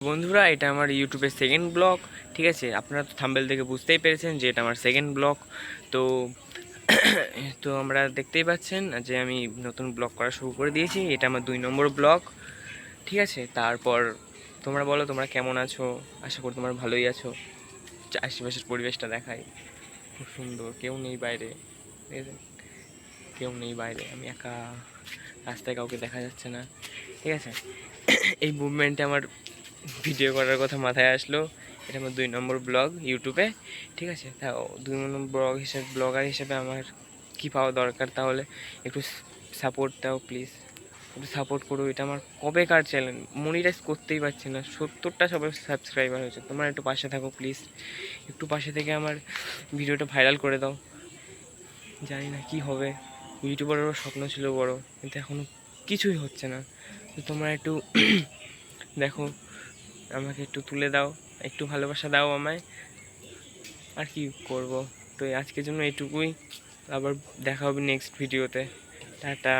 বন্ধুরা, এটা আমার ইউটিউবের সেকেন্ড ব্লগ ঠিক আছে? আপনারা তো থাম্বেল দেখে বুঝতেই পেরেছেন যে এটা আমার সেকেন্ড ব্লগ তো তো আমরা দেখতেই পাচ্ছেন যে আমি নতুন ব্লগ করা শুরু করে দিয়েছি। এটা আমার দুই নম্বর ব্লগ ঠিক আছে? তারপর তোমরা বলো, তোমরা কেমন আছো? আশা করি তোমরা ভালোই আছো। আশেপাশের পরিবেশটা দেখাই। খুব সুন্দর, কেউ নেই বাইরে? কেউ নেই বাইরে। আমি একা, রাস্তায় কাউকে দেখা যাচ্ছে না। ঠিক আছে? এই মুভমেন্টে আমার ভিডিও করার কথা মাথায় আসলো। এটা আমার দুই নম্বর ব্লগ ইউটিউবে। ঠিক আছে? তা দুই নম্বর ব্লগ হিসেবে, ব্লগার হিসেবে আমার কী পাওয়া দরকার তাহলে? একটু সাপোর্ট দাও প্লিজ একটু সাপোর্ট করো, এটা আমার কবেকার চ্যানেল মনিটাইজ করতেই পারছি না। সত্তরটা সবাই সাবস্ক্রাইবার হয়েছে। তোমরা একটু পাশে থাকো প্লিজ একটু পাশে থেকে আমার ভিডিওটা ভাইরাল করে দাও। জানি না কি হবে। ইউটিউবারেরও স্বপ্ন ছিল বড়, কিন্তু এখনও কিছুই হচ্ছে না। তো তোমরা একটু দেখো। আমাকে একটু তুলে দাও, একটু ভালোবাসা দাও আমায়। আর কি করব? তো আজকের জন্য এটুকুই। আবার দেখা হবে নেক্সট ভিডিওতে টাটা।